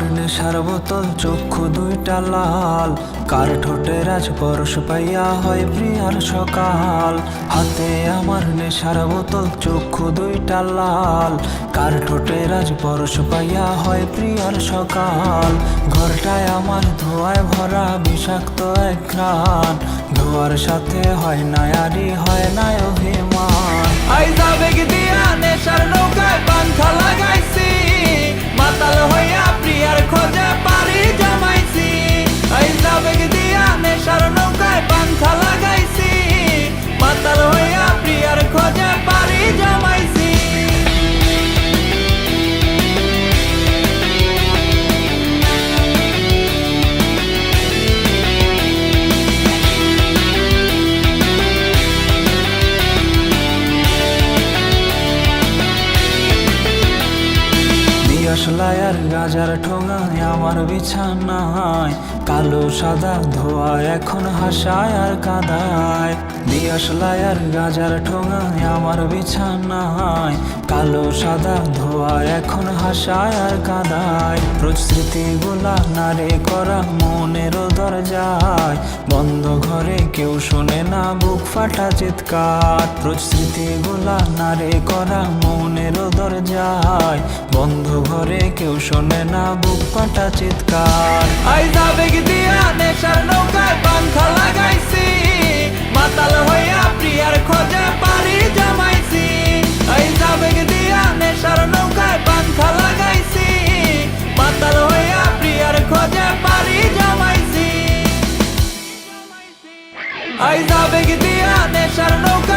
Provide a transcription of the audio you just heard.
নেশার বোতল, চক্ষু দুইটা লাল। কার ঠোঁটে রাজ পরশ পাইয়া হয় প্রিয়ার সকাল। হাতে আমার নেশার বোতল, চক্ষু দুইটা লাল। কার ঠোঁটে রাজ পরশ পাইয়া হয় প্রিয়ার সকাল। ঘরটায় আমার ধোয়ায় ভরা বিষাক্ত এক ঘ্রাণ। ধোয়ার সাথে হয় নায়ারি, হয় না অভিমান। আর গাজার ঠোঙায় আমার বিছানায় কালো সাদা ধোয়া এখন হাসায় আর কাদায়। দিয়াশলাই আর গাজার ঠোঙায় আমার বিছানায় কালো সাদা ধোয়া এখন হাসায় আর কাদায়। রোজ স্মৃতিগুলা নারে করা মনের দরজায়। বন্ধ ঘরে কেউ শোনে না, বুক ফাটা চিৎকার। রোজ স্মৃতিগুলা নারে করা মনের দরজায়। বন্ধ ঘরে কেউ শোনে না, বুক পাটা চিৎকার। আইজ আবেগ দিয়া নেশার নৌকায় পান্থা লাগাইছি, মাতাল হইয়া প্রিয়ার খোঁজে পারি জামাইছি। আইজ আবেগ দিয়া নেশার নৌকায় পান্থা লাগাইছি, মাতাল হইয়া প্রিয়ার খোঁজে পারি জামাইছি। আইজ আবেগ দিয়া নেশার নৌকায়